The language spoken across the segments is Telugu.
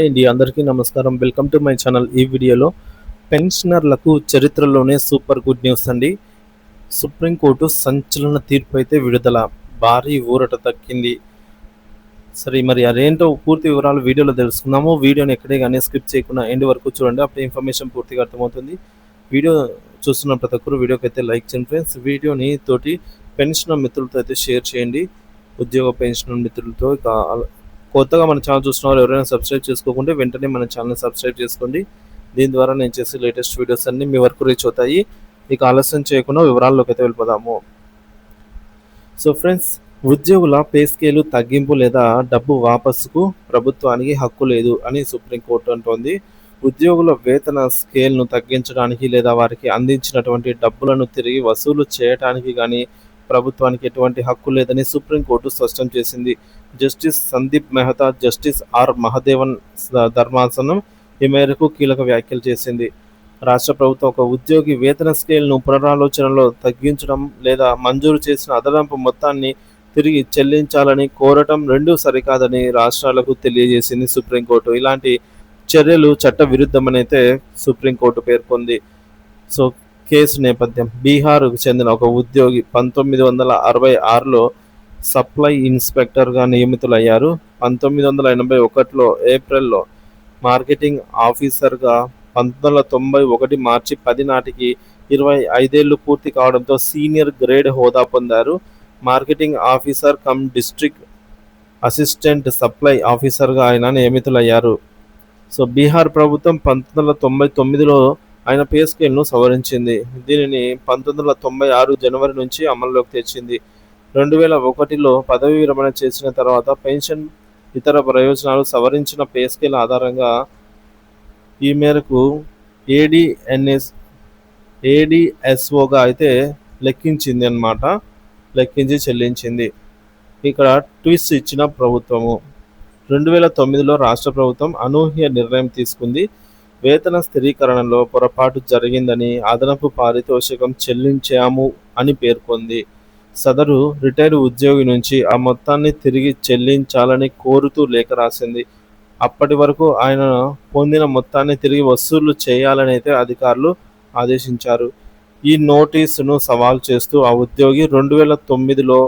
అండి అందరికీ నమస్కారం. వెల్కమ్ టు మై ఛానల్ ఈ వీడియోలో పెన్షనర్లకు చరిత్రలోనే సూపర్ గుడ్ న్యూస్ అండి. సుప్రీంకోర్టు సంచలన తీర్పు అయితే విడుదల. భారీ ఊరట దక్కింది సరే మరి అదేంటో పూర్తి వివరాలు వీడియోలో తెలుసుకుందాము. వీడియోని ఎక్కడే కానీ స్కిప్ చేయకుండా ఎండ్ వరకు చూడండి. అప్పుడు ఇన్ఫర్మేషన్ పూర్తిగా అర్థమవుతుంది. వీడియో చూస్తున్న ప్రతి ఒక్కరు వీడియోకి అయితే లైక్ చేయండి ఫ్రెండ్స్. వీడియోని తోటి పెన్షన్ మిత్రులతో అయితే షేర్ చేయండి. ఉద్యోగ పెన్షన్ మిత్రులతో కొత్తగా మన ఛానల్ చూసిన వాళ్ళు ఎవరైనా సబ్స్క్రైబ్ చేసుకోకుంటే వెంటనే మన ఛానల్ సబ్స్క్రైబ్ చేసుకోండి. దీని ద్వారా నేను చేసే లేటెస్ట్ వీడియోస్ అన్నీ మీ వరకు రీచ్ అవుతాయి. ఇక ఆలస్యం చేయకుండా వివరాల్లోకి అయితే వెళ్ళిపోదాము. సో ఫ్రెండ్స్ ఉద్యోగుల పే స్కేలు తగ్గింపు లేదా డబ్బు వాపసుకు ప్రభుత్వానికి హక్కు లేదు అని సుప్రీంకోర్టు అంటోంది. ఉద్యోగుల వేతన స్కేల్ను తగ్గించడానికి లేదా వారికి అందించినటువంటి డబ్బులను తిరిగి వసూలు చేయడానికి కానీ ప్రభుత్వానికి ఎటువంటి హక్కు లేదని సుప్రీంకోర్టు స్పష్టం చేసింది. Justice Sandeep Mehta justice R Mahadevan ధర్మాసనం ఈ మేరకు కీలక వ్యాఖ్యలు చేసింది. రాష్ట్ర ప్రభుత్వం ఒక ఉద్యోగి వేతన స్కేల్ను పునరాలోచనలో తగ్గించడం లేదా మంజూరు చేసిన అదనపు మొత్తాన్ని తిరిగి చెల్లించాలని కోరటం రెండూ సరికాదని రాష్ట్రాలకు తెలియజేసింది సుప్రీంకోర్టు. ఇలాంటి చర్యలు చట్ట విరుద్ధమని సుప్రీంకోర్టు పేర్కొంది. సో కేసు నేపథ్యం. బీహార్కు చెందిన ఒక ఉద్యోగి పంతొమ్మిది వందల అరవై ఆరులో సప్లై ఇన్స్పెక్టర్గా నియమితులయ్యారు. పంతొమ్మిది వందల ఎనభై ఒకటిలో ఏప్రిల్లో మార్కెటింగ్ ఆఫీసర్గా పంతొమ్మిది వందల తొంభై ఒకటి మార్చి పది నాటికి ఇరవై ఐదేళ్ళు పూర్తి కావడంతో సీనియర్ గ్రేడ్ హోదా పొందారు. Marketing officer cum district assistant supply ఆఫీసర్గా ఆయన నియమితులయ్యారు. సో బీహార్ ప్రభుత్వం పంతొమ్మిది వందల తొంభై తొమ్మిదిలో ఆయన పే స్కేల్ను సవరించింది. దీనిని పంతొమ్మిది వందల తొంభై ఆరు జనవరి నుంచి అమల్లోకి తెచ్చింది. రెండు వేల ఒకటిలో పదవి విరమణ చేసిన తర్వాత పెన్షన్ ఇతర ప్రయోజనాలు సవరించిన పే స్కేల్ ఆధారంగా ఈ మేరకు ఏడిఎన్ఎస్ ఏడిఎస్ఓగా అయితే లెక్కించింది అనమాట లెక్కించి చెల్లించింది. ఇక్కడ ట్విస్ట్ ఇచ్చిన ప్రభుత్వము. రెండు వేల తొమ్మిదిలో రాష్ట్ర ప్రభుత్వం అనూహ్య నిర్ణయం తీసుకుంది. వేతన స్థిరీకరణలో పొరపాటు జరిగిందని అదనపు పారితోషికం చెల్లించాము అని పేర్కొంది. సదరు రిటైర్డ్ ఉద్యోగి నుంచి ఆ మొత్తాన్ని తిరిగి చెల్లించాలని కోరుతూ లేఖ రాసింది. అప్పటి వరకు ఆయన పొందిన మొత్తాన్ని తిరిగి వసూలు చేయాలని అయితే అధికారులు ఆదేశించారు. ఈ నోటీసును సవాల్ చేస్తూ ఆ ఉద్యోగి రెండు వేల తొమ్మిదిలో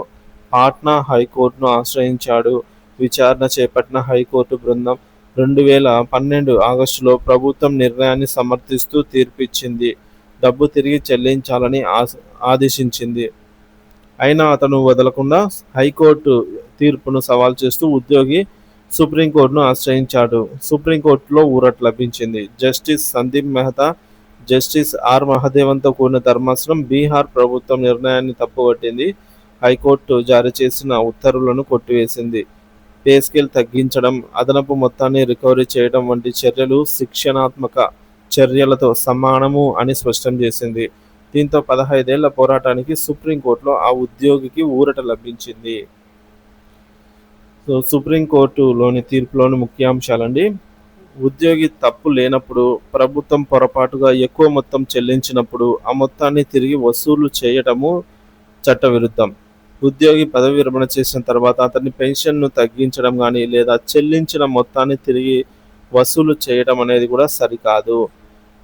పాట్నా హైకోర్టును ఆశ్రయించాడు. విచారణ చేపట్టిన హైకోర్టు బృందం రెండు వేల పన్నెండు ఆగస్టులో ప్రభుత్వం నిర్ణయాన్ని సమర్థిస్తూ తీర్పిచ్చింది. డబ్బు తిరిగి చెల్లించాలని ఆదేశించింది. అయినా అతను వదలకుండా హైకోర్టు తీర్పును సవాల్ చేస్తూ ఉద్యోగి సుప్రీంకోర్టును ఆశ్రయించాడు. సుప్రీంకోర్టులో ఊరట్ లభించింది. Justice Sandeep Mehta justice R మహదేవన్తో కూడిన ధర్మాసనం బీహార్ ప్రభుత్వం నిర్ణయాన్ని తప్పుపట్టింది హైకోర్టు జారీ చేసిన ఉత్తర్వులను కొట్టివేసింది. పే స్కేల్ తగ్గించడం అదనపు మొత్తాన్ని రికవరీ చేయడం వంటి చర్యలు శిక్షణాత్మక చర్యలతో సమానము అని స్పష్టం చేసింది. దీంతో పదహైదేళ్ళ పోరాటానికి సుప్రీంకోర్టులో ఆ ఉద్యోగికి ఊరట లభించింది. సో సుప్రీంకోర్టులోని తీర్పులోని ముఖ్యాంశాలండి. ఉద్యోగి తప్పు లేనప్పుడు ప్రభుత్వం పొరపాటుగా ఎక్కువ మొత్తం చెల్లించినప్పుడు ఆ మొత్తాన్ని తిరిగి వసూలు చేయటము చట్టవిరుద్ధం. ఉద్యోగి పదవి విరమణ చేసిన తర్వాత అతని పెన్షన్ను తగ్గించడం కానీ లేదా చెల్లించిన మొత్తాన్ని తిరిగి వసూలు చేయడం అనేది కూడా సరికాదు.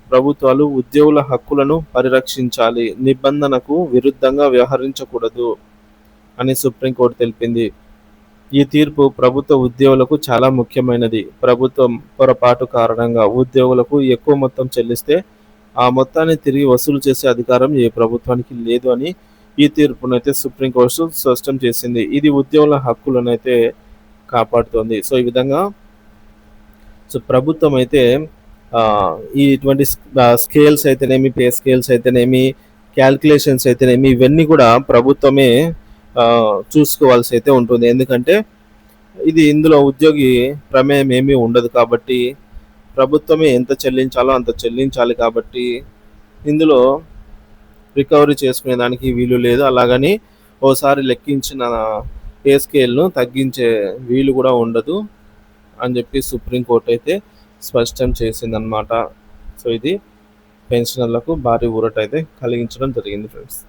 ప్రభుత్వాలు ఉద్యోగుల హక్కులను పరిరక్షించాలి నిబంధనకు విరుద్ధంగా వ్యవహరించకూడదు అని సుప్రీంకోర్టు తెలిపింది. ఈ తీర్పు ప్రభుత్వ ఉద్యోగులకు చాలా ముఖ్యమైనది. ప్రభుత్వం పొరపాటు కారణంగా ఉద్యోగులకు ఎక్కువ మొత్తం చెల్లిస్తే ఆ మొత్తాన్ని తిరిగి వసూలు చేసే అధికారం ఏ ప్రభుత్వానికి లేదు అని ఈ తీర్పునైతే సుప్రీంకోర్టు స్పష్టం చేసింది. ఇది ఉద్యోగుల హక్కులను అయితే కాపాడుతోంది. సో ఈ విధంగా సో ప్రభుత్వం అయితే ఈ ఇటువంటి స్కేల్స్ అయితేనేమి పే స్కేల్స్ అయితేనేమి క్యాల్కులేషన్స్ అయితేనేమి ఇవన్నీ కూడా ప్రభుత్వమే చూసుకోవాల్సి అయితే ఉంటుంది. ఎందుకంటే ఇది ఇందులో ఉద్యోగి ప్రమేయం ఏమీ ఉండదు కాబట్టి ప్రభుత్వమే ఎంత చెల్లించాలో అంత చెల్లించాలి కాబట్టి ఇందులో రికవరీ చేసుకునే దానికి వీలు లేదు. అలాగని ఓసారి లెక్కించిన పే స్కేల్ను తగ్గించే వీలు కూడా ఉండదు అని చెప్పి సుప్రీంకోర్టు అయితే స్పష్టం చేసిందనమాట సో ఇది పెన్షనర్లకు భారీ ఊరట అయితే కలిగించడం జరిగింది ఫ్రెండ్స్.